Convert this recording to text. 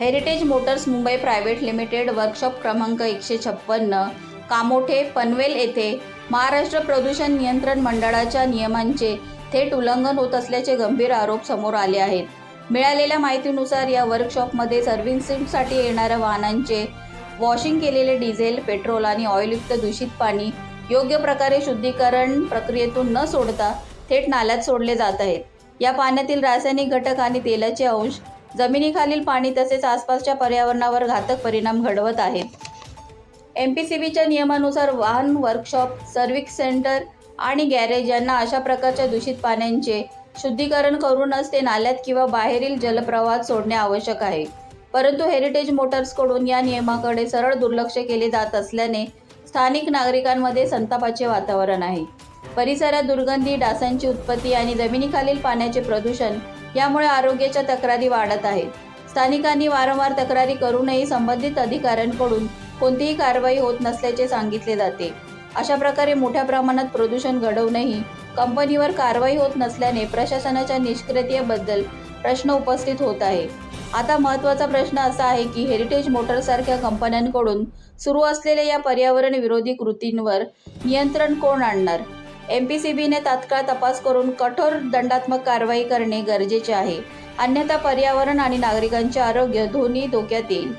Heritage motors Mumbai private limited workshop क्रमांक एकशे छप्पन्न कामोठे पनवेल येथे महाराष्ट्र प्रदूषण नियंत्रण मंडळाच्या नियमांचे थेट उल्लंघन होत असल्याचे गंभीर आरोप समोर आले आहेत. मिळालेल्या माहितीनुसार या वर्कशॉपमध्ये सर्व्हिसिंगसाठी येणाऱ्या वाहनांचे वॉशिंग केलेले डिझेल पेट्रोल आणि ऑइलयुक्त दूषित पाणी योग्य प्रकारे शुद्धीकरण प्रक्रियेतून न सोडता थेट नाल्यात सोडले जात आहेत. या पाण्यातील रासायनिक घटक आणि तेलाचे अंश जमिनीखालील पाणी तसेच आसपासच्या पर्यावरणावर घातक परिणाम घडवत आहे. एम पी सी बीच्या नियमानुसार वाहन वर्कशॉप सर्व्हिस सेंटर आणि गॅरेज यांना अशा प्रकारच्या दूषित पाण्यांचे शुद्धीकरण करूनच ते नाल्यात किंवा बाहेरील जलप्रवाहात सोडणे आवश्यक आहे. परंतु हेरिटेज मोटर्सकडून या नियमाकडे सरळ दुर्लक्ष केले जात असल्याने स्थानिक नागरिकांमध्ये संतापाचे वातावरण आहे. परिसरात दुर्गंधी डासांची उत्पत्ती आणि जमिनीखालील पाण्याचे प्रदूषण यामुळे आरोग्याच्या तक्रारी वाढत आहेत. स्थानिकांनी वारंवार तक्रारी करूनही संबंधित अधिकाऱ्यांकडून कोणतीही कारवाई होत नसल्याचे सांगितले जाते. अशा प्रकारे मोठ्या प्रमाणात प्रदूषण घडवूनही कंपनीवर कारवाई होत नसल्याने प्रशासनाच्या निष्क्रियतेबद्दल प्रश्न उपस्थित होत आहे आता महत्त्वाचा प्रश्न असा आहे की हेरिटेज मोटरसारख्या कंपन्यांकडून सुरू असलेल्या या पर्यावरण विरोधी कृतींवर नियंत्रण कोण आणणार? एम पी सी बीने तात्काळ तपास करून कठोर दंडात्मक कारवाई करणे गरजेचे आहे. अन्यथा पर्यावरण आणि नागरिकांचे आरोग्य दोन्ही धोक्यात येईल.